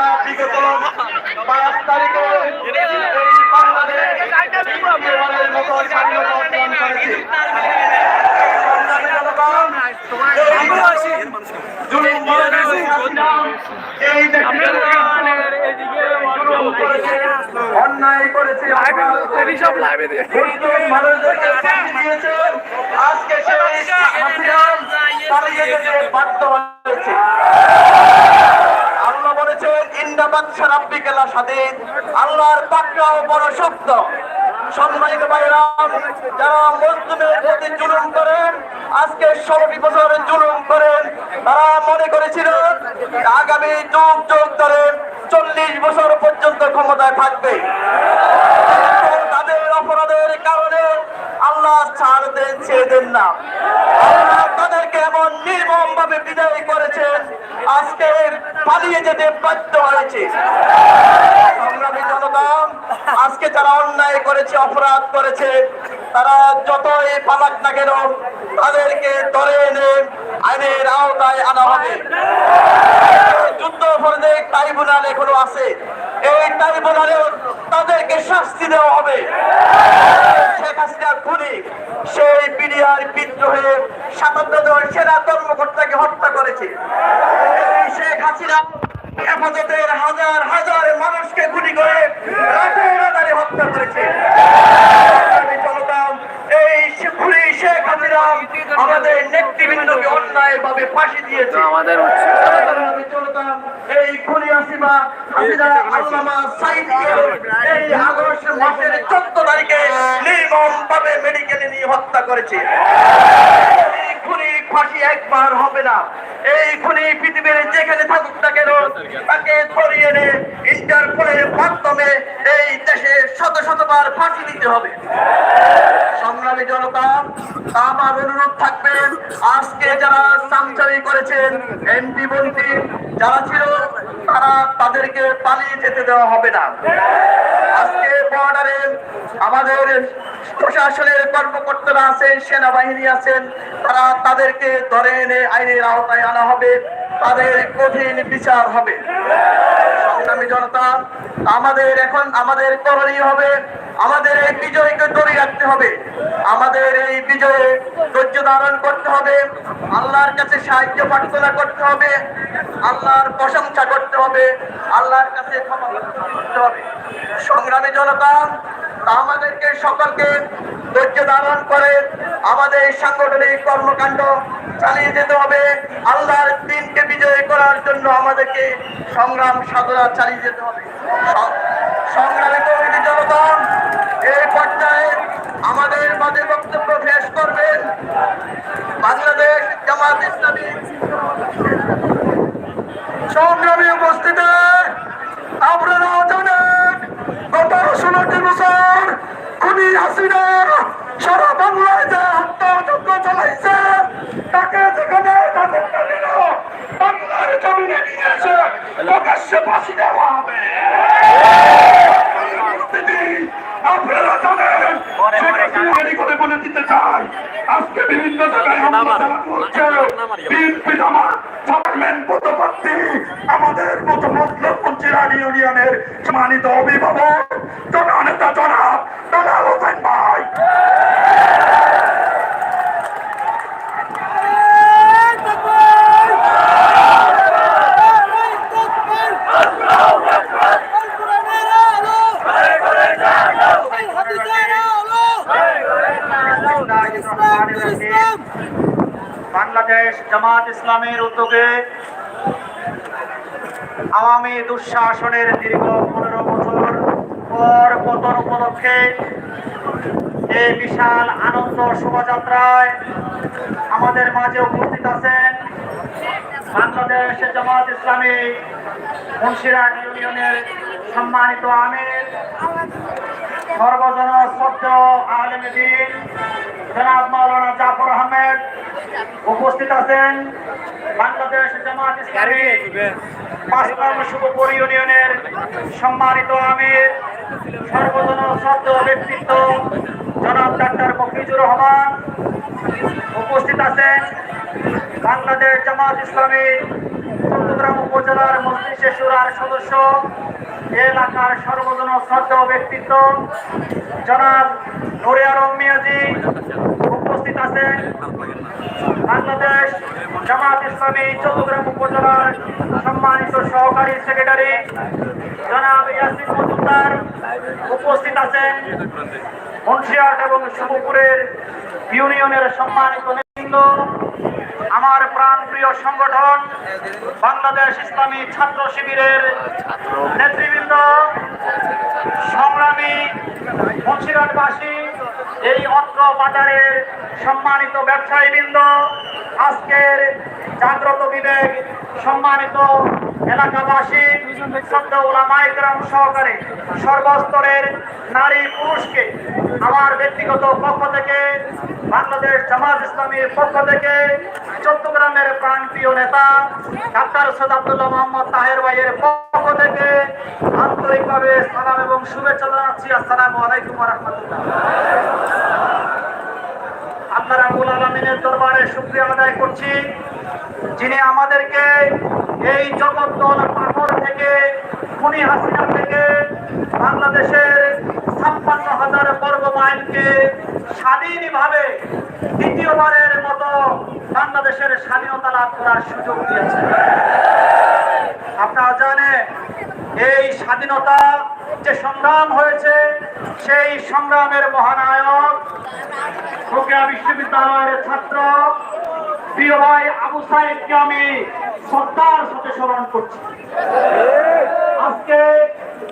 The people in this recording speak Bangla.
আমির বিগত পাঁচ তারিখে এই বাংলাদেশ মতো স্বাধীনতা অর্জন করেছি এই অন্যায় করেছে আজকে সেই বাধ্য হয়েছে বলেছেন ইন্দাবাদ সারাব্বি স্বাধীন আল্লাহর পাকড়াও বড় শক্ত। সম্মানিত ভাইরাম, যারা মজলুমের প্রতি জুলুম করেন, আজকে ষোলোটি বছর জুলুম করেন, তারা মনে করেছিল আগামী যুগ যুগ ধরে চল্লিশ বছর পর্যন্ত ক্ষমতায় থাকবে। তাদের অপরাধের কারণে আল্লাহ ছাড় দেন, ছেড়ে দেন না আল্লাহ তাদেরকে এমন নির্মম ভাবে বিদায় করেছেন আজকে পালিয়ে যেতে বাধ্য হয়েছে। সংগ্রামী জনতা, আজকে যারা অন্যায় করেছে, অপরাধ করেছে, তারা যতই পালাক না কেন, তাদেরকে ধরে এনে আইনের আওতায় আনা হবে। যুদ্ধ অপরাধের ট্রাইব্যুনাল এখনও আছে। এই ট্রাইব্যুনালে তাদেরকে শাস্তি দেওয়া হবে। সেই বিডিআর বিদ্রোহে সাতান্ন জন সেনা কর্মকর্তাকে হত্যা করেছে। শেখ হাসিনা হেফাজতের হাজার হাজার মানুষকে গুলি করে হত্যা করেছে। আমাদের নেতৃবৃন্দকে অন্যায় ভাবে ফাঁসি দিয়েছে। আমাদের এই খুনি হাসিনা আল্লামা সাইদকে এই আগস্ট মাসের চোদ্দ তারিখে নির্মম ভাবে মেডিকেলে নিয়ে হত্যা করেছে। এই খুনি ফাঁসি একবার হবে না। এই খুনি পৃথিবীর যেখানে থাকুক না কেন তাকে ধরিয়ে এনে ইন্টারপোলের মাধ্যমে এই দেশে শত শতবার ফাঁসি দিতে হবে। সংগ্রামী জনতা, আমার অনুরোধ থাকবে আজকে যারা সাংচারি করেছেন এমপি মন্ত্রী, যারা ছিল, তারা তাদেরকে পালিয়ে যেতে দেওয়া হবে না। আজকে বর্ডারে আমাদের প্রশাসনের কর্মকর্তারা আছেন, সেনাবাহিনী আছেন, তারা তাদেরকে ধরে এনে আইনের আওতায় আনা হবে। তাদের কঠিন বিচার হবে। সংগ্রামী জনতা, আমাদের এখন আমাদের করণীয় হবে, আমাদের এই বিজয়কে ধরে রাখতে হবে। আমাদের এই বিজয়ে ধৈর্য ধারণ করতে হবে, আল্লাহর কাছে সাহায্য প্রার্থনা করতে হবে, আল্লাহর প্রশংসা করতে হবে, আল্লাহর কাছে করতে হবে। সংগ্রামী জনতা আমাদেরকে সকলকে ধৈর্য ধারণ করে আমাদের সাংগঠনিক কর্মকাণ্ড চালিয়ে যেতে হবে। আল্লাহর দিনকে বিজয় করার জন্য আমাদেরকে সংগ্রাম সাধনা চালিয়ে যেতে হবে। সংগ্রামী কমিটি জনতা এই পর্যায়ে আমাদের মাঝে বক্তব্য পেশ করবেন বাংলাদেশ জামাত ইসলামী। সংগ্রামী উপস্থিতি আপনারা জানেন গত ষোলোটি বছর খুনি হাসিনা সারা বাংলায় যে হত্যাযজ্ঞ চালাইছে তাকে যেখানে তাদের দিল বাংলার জমিনে নিয়ে এসে প্রকাশ্যে ফাঁসি দেওয়া হবে। আপনারা জানেন করে বলে দিতে চাই। আজকে বিভিন্ন জায়গায় হামলা চালানো হচ্ছে। বিএনপি জামাত চেয়ারম্যান পদপ্রার্থী আমাদের মতো মতলব ইউনিয়নের সম্মানিত অভিভাবক জননেতা জনাব হোসেন ভাই। বাংলাদেশ জামাত ইসলামের উদ্যোগে আওয়ামী দুঃশাসনের দীর্ঘ পনেরো বছর পর পতন উপলক্ষে এই বিশাল আনন্দ শোভাযাত্রায় আমাদের মাঝে উপস্থিত আছেন বাংলাদেশ জামাত ইসলামী মুন্সিরাট ইউনিয়নের সম্মানিত আমির সর্বজন শ্রদ্ধ আলম জনাব মাওলানা জাফর আহমেদ উপস্থিত আছেন বাংলাদেশ জামাত ইসলামী পাঁচ নং শুভপুর ইউনিয়নের সম্মানিত আমির সর্বজন শ্রদ্ধ ব্যক্তিত্ব জনাব ডাক্তার মফিজুর রহমান উপস্থিত আছেন। বাংলাদেশ জামাত ইসলামী চট্টগ্রাম উপজেলার মজলিসে সুরার সদস্য, এলাকার সর্বজন শ্রদ্ধ ব্যক্তিত্ব। জনাব নুরে আলম মিয়াজি উপস্থিত আছেন। বাংলাদেশ জামাত ইসলামী চট্টগ্রাম উপজেলার সম্মানিত সহকারী সেক্রেটারি, জনাব ইয়াসিন মজুমদার উপস্থিত আছেন। মুন্সিয়াট এবং শুভপুরের ইউনিয়নের সম্মানিত নেতৃবৃন্দ আমার প্রাণ প্রিয় সংগঠন বাংলাদেশ ইসলামী ছাত্র শিবিরের নেতৃবৃন্দ, সংগ্রামী মুন্সিরাটবাসী এই অত্র বাজারের সম্মানিত ব্যবসায়ীবৃন্দ, আজকের জাগ্রত বিবেক সম্মানিত এলাকাবাসী শ্রদ্ধা ওলামাইকরাম সহকারে সর্বস্তরের নারী পুরুষকে আমার ব্যক্তিগত পক্ষ থেকে, বাংলাদেশ জামাত ইসলামীর পক্ষ থেকে চট্টগ্রামের প্রাণপ্রিয় নেতা, ডাক্তার সৈয়দ আব্দুল্লাহ মোহাম্মদ তাহের ভাইয়ের পক্ষ থেকে আন্তরিকভাবে সালাম এবং শুভেচ্ছা জানাচ্ছি। আসসালামু আলাইকুম রহমতুল্লাহ। আল্লাহ রাবুল আলমিনের দরবারে শুক্রিয়া আদায় করছি, যিনি আমাদেরকে এই জগদ্দল পাথর থেকে, খুনি হাসিনা থেকে, বাংলাদেশের ছাপ্পান্ন হাজার বর্গ মাইলকে স্বাধীনভাবে দ্বিতীয়বারের মতো বাংলাদেশের স্বাধীনতা লাভ করার সুযোগ দিয়েছে। আপনারা জানেন, এই স্বাধীনতা যে সংগ্রাম হয়েছে, সেই সংগ্রামের মহানায়ক রোকেয়া বিশ্ববিদ্যালয়ের ছাত্র প্রিয় ভাই আবু সাহেবকে আমি শ্রদ্ধার সাথে স্মরণ করছি। আজকে